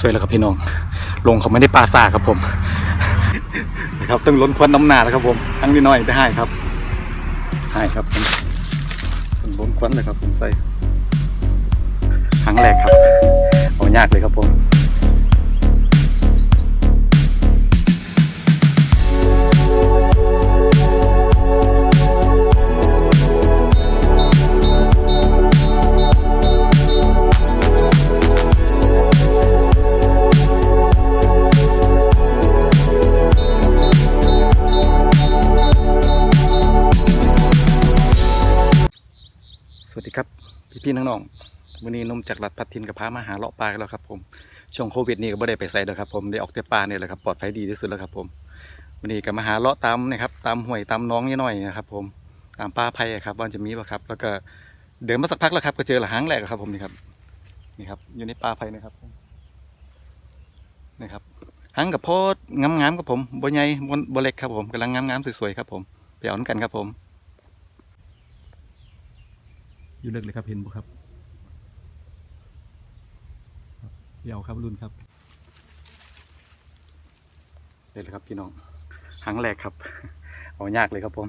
สวยแล้วครับพี่น้อง ลงเขาไม่ได้ปลาซาครับผมนะครับต้องล้นควันน้ำหนาแล้วครับผมทั้งนิดหน่อยได้ให้ครับให้ครับผมต้องล้นควันเลยครับผมใส่ครั้งแรกครับเอายากเลยครับผม สวัสดีครับ พี่พี่ๆน้องๆวันนี้นมจากรัฐพัทินกับพามาหาเลาะปลากันแล้วครับผมช่วงโควิดนี่ก็ไม่ได้ไปใส่แล้วครับผมได้ออกแต่ปลาเนี่ยแหละครับปลอดภัยดีที่สุดแล้วครับผมวันนี้ก็มาหาเลาะตามนะครับตามห้วยตามน้องนิดหน่อยนะครับผมตามป้าไผ่ครับว่าจะมีป่ะครับ แล้วก็เดินมาสักพักแล้วครับก็เจอหละหางแหลกครับผมนี่ครับนี่ครับอยู่ในป่าไผ่นะครับนี่ครับหางกับโพดงามๆครับผมบนใหญ่บนบเล็กครับผมกำลังงามๆสวยๆครับผมไปเอาน้ำกันครับผม อยู่เลิกเลยครับเห็นบุครับครับเดี๋ยวครับรุ่นครับเลยเลยครับพี่น้องหางแรกครับเอายากเลยครับผม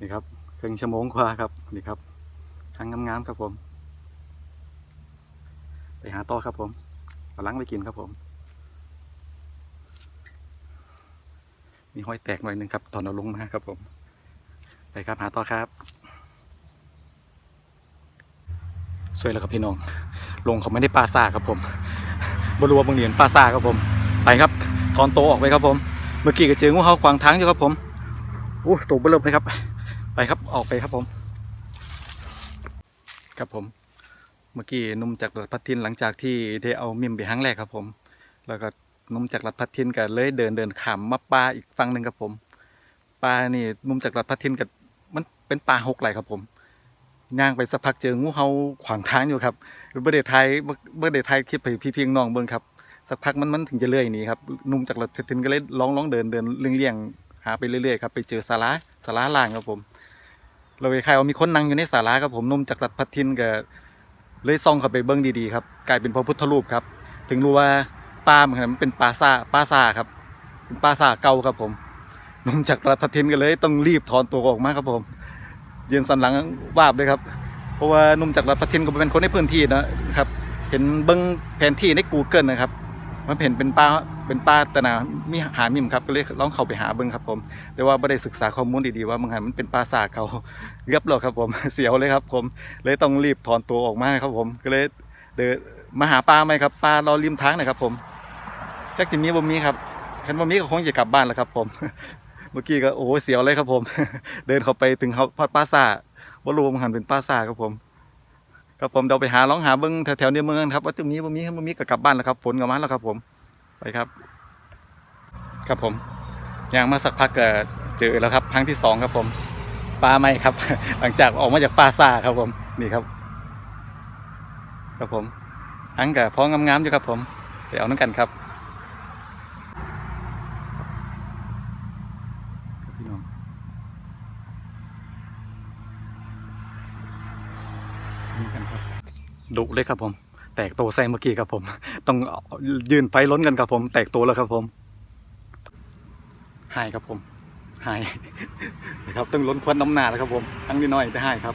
นี่ครับครึ่งชั่วโมงกว่าครับนี่ครับหางงามๆครับผม ไปหาต่อครับผมเอาล้างไปกินครับผม มีห้อยแตกหน่อยนึงครับตอนเอาลงมาครับผมไปครับหาต่อครับ สวยแล้วครับพี่น้อง ลงเขาไม่ได้ปลาซาครับผมบรัวบางเหรียญปลาซาครับผม ไปครับถอนโตออกไปครับผม เมื่อกี้ก็เจองูเห่าขวางทางอยู่ครับผมโอ้ตัวเบลอเลยครับ ไปครับออกไปครับผม ครับผม เมื่อกี้นุ่มจากรัฐพัดทินหลังจากที่ได้เอามิมไปครั้งแรกครับผม แล้วก็นุ่มจากรัฐพัดทินก็เลยเดินเดินขามมาปลาอีกฝั่งหนึ่งครับผมปลานี่นุ่มจากรัฐพัดทินกับมันเป็นปลาหกไหลครับผม ย่างไปสักพักเจองูเห่าขวางทางอยู่ครับเบอร์เดไทยเบอร์เดไทยคลิปให้พี่เพียงน้องเบิ่งครับสักพักมันมันถึงจะเลื่อยหนีครับนุ่มจากรถทินก็เลยร้องร้องเดินเดินเลี่ยงเลี่ยงหาไปเรื่อยๆครับไปเจอศาลาศาลาล่างครับผม เราไปใครว่ามีคนนั่งอยู่ในศาลาครับผมนุ่มจากรัฐพัทินก็เลยซองเข้าไปเบิ่งดีๆครับกลายเป็นพระพุทธรูปครับ ถึงรู้ว่าป้ามันเป็นปลาซาปลาซาครับเป็นปลาซาเก่าครับผมนุ่มจากรัฐพัทินก็เลยต้องรีบถอนตัวออกมาครับผม ยืนสันหลังวาบเลยครับ เพราะว่าหนุ่มจากรัฐพัทินก็เป็นคนในพื้นที่นะครับเห็นเบิ้งแผนที่ใน Google นะครับมันเห็นเป็นป้าเป็นป้าตนามีหามิมครับก็เลยลองเข้าไปหาเบิ้งครับผม แต่ว่าไม่ได้ศึกษาข้อมูลดีๆว่ามันหันมันเป็นปลาสาเขาเรียบหรอกครับผมเสียวเลยครับผม เลยต้องรีบถอนตัวออกมาครับผมก็เลยเดินมาหาปลาไหมครับปลารอริมทางนะครับผมแจักจิมีบ่มีครับคันบ่มีก็คงจะกลับบ้านแล้วครับผม มื่อกี้ก็โอ้โหเสียวเลยครับผม เดินเข้าไปถึงเขาพอดปลาซาว่ารู้ว่ามันหันเป็นปลาซาครับผมครับผมเดี๋ยวไปหาร้องหาเบิ้งแถวๆในเมืองครับว่าจะมีบ่มีบ่มีก็กลับบ้านแล้วครับฝนก็มาแล้วครับผมไปครับ ครับผมย่างมาสักพักก็เจอแล้วครับครั้งที่สองครับผมปลาไม่ครับ หลังจากออกมาจากปลาซาครับผมนี่ครับ ครับผมอังกับพองามๆอยู่ครับผมไปเอาน้ำกันครับพี่น้อง นี่กันครับดุเลยครับผม แตกโตวใส่เมื่อกี้ครับผม ต้องยืนไฟล้นกันครับผม แตกโตวแล้วครับผมหายครับผมหายนะครับต้องล้นควันน้ำหนาแล้วครับผมทั้งนิดหน่อยไปหายครับ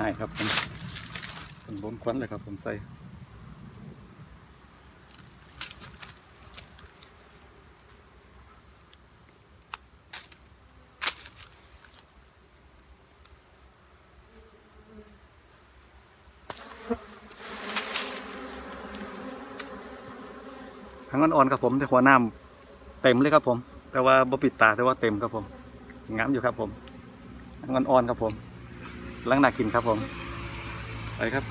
หาครับผมเป็นบ้นควันเลยครับผมใส่ทั้งอ่อนๆครับผมแต่หัวน้ำเต็มเลยครับผม แต่ว่าบ่ปิดตาแต่ว่าเต็มครับผมงามอยู่ครับผมทั้งอ่อนๆครับผม ลังน่ากินครับผม ไปครับ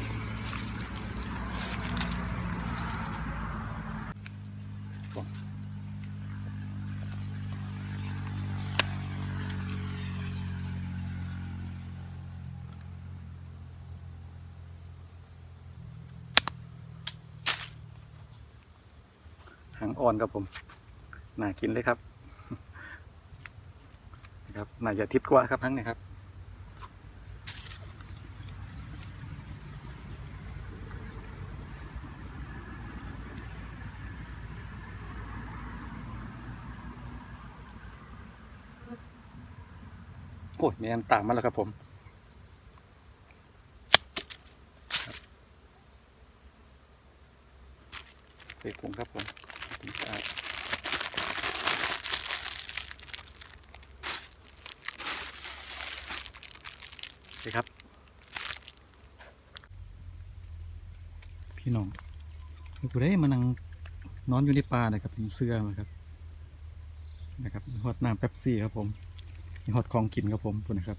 หางอ่อนครับผม น่ากินเลยครับนะครับ น่าจะทิพย์กว่าครับทั้งนี้ครับ โอ้ยแมนตามมาแล้วครับผมใส่ถุงครับผมถุงสะอาดโอเครับ พี่น้องมีผู้ใดมานั่งนอนอยู่ในป่านะครับเป็นเสื้อนะครับ นะครับมีฮอตน้ำเป๊ปซี่ครับผม มีฮอดของกินครับผมพูดนะครับ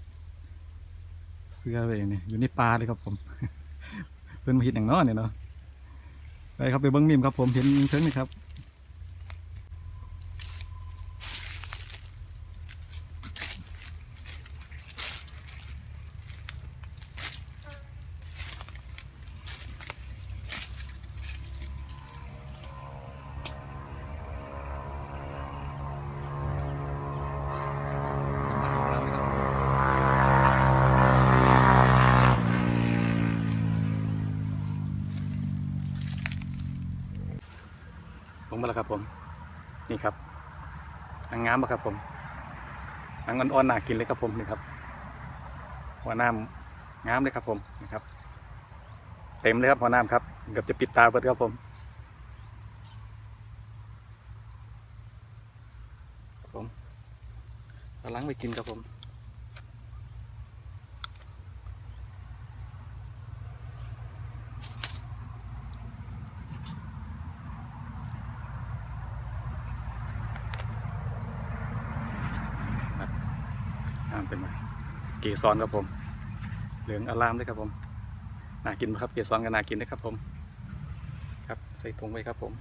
เสื้อเลยเนี่ยอยู่ในป่าเลยครับผม เพิ่นมาเห็นอย่างน้อเนี่ยเนาะไปครับไปเบิ้งมิมครับผมเห็นเชิงนี่ครับ แล้วครับ ผม นี่ครับอังงามปะครับผมอังอ่อนๆหนากินเลยครับผมนี่ครับหัวน้ำงามเลยครับผมนี่ครับ เต็มเลยครับหัวน้ำครับเกือบจะปิดตาเปิดครับผมผมเอาล้างไปกินครับผม น้ำเป็นไงเกสรครับผม เหลืองอลามเลยครับผมน่ากินไหมครับ เกสรก็น่ากินนะครับผม ครับใส่ถุงไว้ครับผม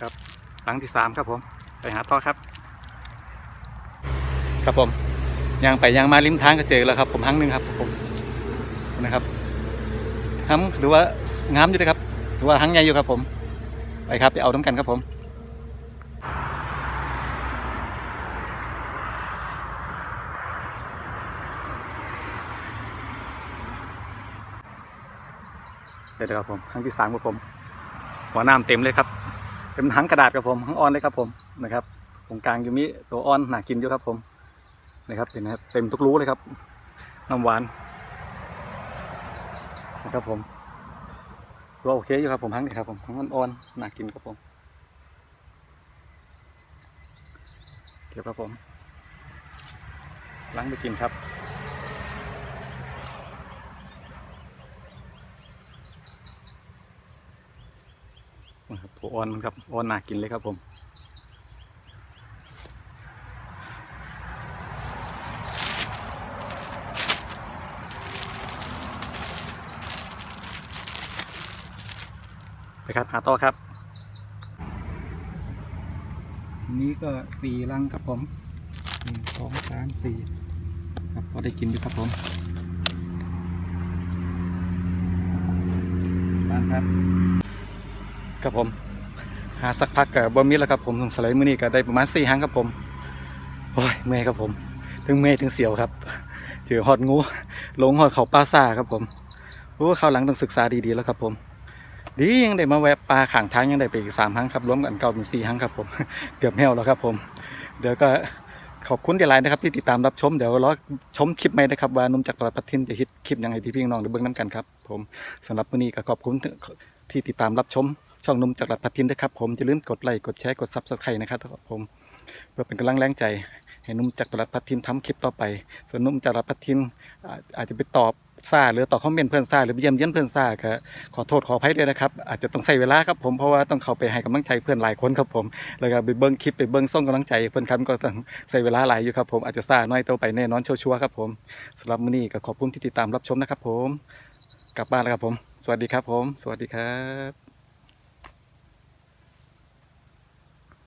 ครับหลังที่สามครับผม ไปหาต่อครับ ครับผมยางไปยางมาริมทางก็เจอแล้วครับ ผมหังหนึ่งครับผมนะครับ หังหรือว่างามอยู่เลยครับหรือว่าหังใหญ่อยู่ครับผม ไปครับไปเอาน้ำกันครับผมเดี๋ยวครับผมครั้งที่สามครับผมหัวน้ำเต็มเลยครับเป็นหังกระดาษครับผมหังออนเลยครับผมนะครับตรงกลางอยู่มีตัวออนหนากินอยู่ครับผมนะครับเห็นนะครับเต็มทุกรูเลยครับน้ำหวาน นะครับผมก็โอเคอยู่ครับผมหังนี่ครับผมหังอ่อนๆหนากินครับผมเก็บครับผมล้างไปกินครับครับตัวอ่อนมันครับอ่อนน่ากินเลยครับผม ครับหาต่อครับนี้ก็สี่ลังครับผมหนึ่งสองสามสี่ครับพอได้กินอยู่ครับผมบ้านครับครับผม หาสักพักกับบอมิแล้วครับผมสงสัยมื้อนี้ก็ได้ประมาณสี่ครั้งครับผมโอ้ยเมื่อยครับผม ถึงเมื่อยถึงเสียวครับเจอหอดงูลงหอดเขาปลาซ่าครับผมโอ้ข้าวหลังต้องศึกษาดีๆแล้วครับผม ดียังได้มาแวะปลาข่างทางยังได้ไปอีกสามครั้งครับรวมกันเก้าเป็นสี่ครั้งครับผมเกือบแห้วแล้วครับผม เดี๋ยวก็ขอบคุณที่ไลน์นะครับที่ติดตามรับชมเดี๋ยวรอชมคลิปใหม่นะครับว่านุ่มจากรพัทินจะคิดคลิปยังไงพี่พี่น้องเดี๋ยวเบิ่งน้ำกันครับผมสำหรับมื้อนี้ก็ขอบคุณที่ติดตามรับชม ช่องนุ่มจากรัฐพัทินด้วยครับผมอย่าลืมกดไลค์กดแชร์กดซับสไครต์นะครับผมเพื่อเป็นกำลังแรงใจให้นุ่มจากตลาดพัดทินทำคลิปต่อไป ส่วนนุ่มจากตลาดพัทินอาจจะไปตอบ ซาหรือตอบคอมเมนต์เพื่อนซาหรือไปเยี่ยมเยียนเพื่อนซาก็ขอโทษขออภัยด้วยนะครับ อาจจะต้องใส่เวลาครับผมเพราะว่าต้องเข้าไปให้กำลังใจเพื่อนหลายคนครับผมแล้วก็ไปเบิ้งคลิปไปเบิ้งส่งกำลังใจเพื่อนครับก็ต้องใส่เวลาหลายอยู่ครับผมอาจจะซ่าน้อยตัวไปแน่นอนชัวร์ครับผมสำหรับมื้อนี้ก็ขอบคุณที่ติดตามรับชมนะครับผมกลับบ้านแล้วครับผม สวัสดีครับผม สวัสดีครับ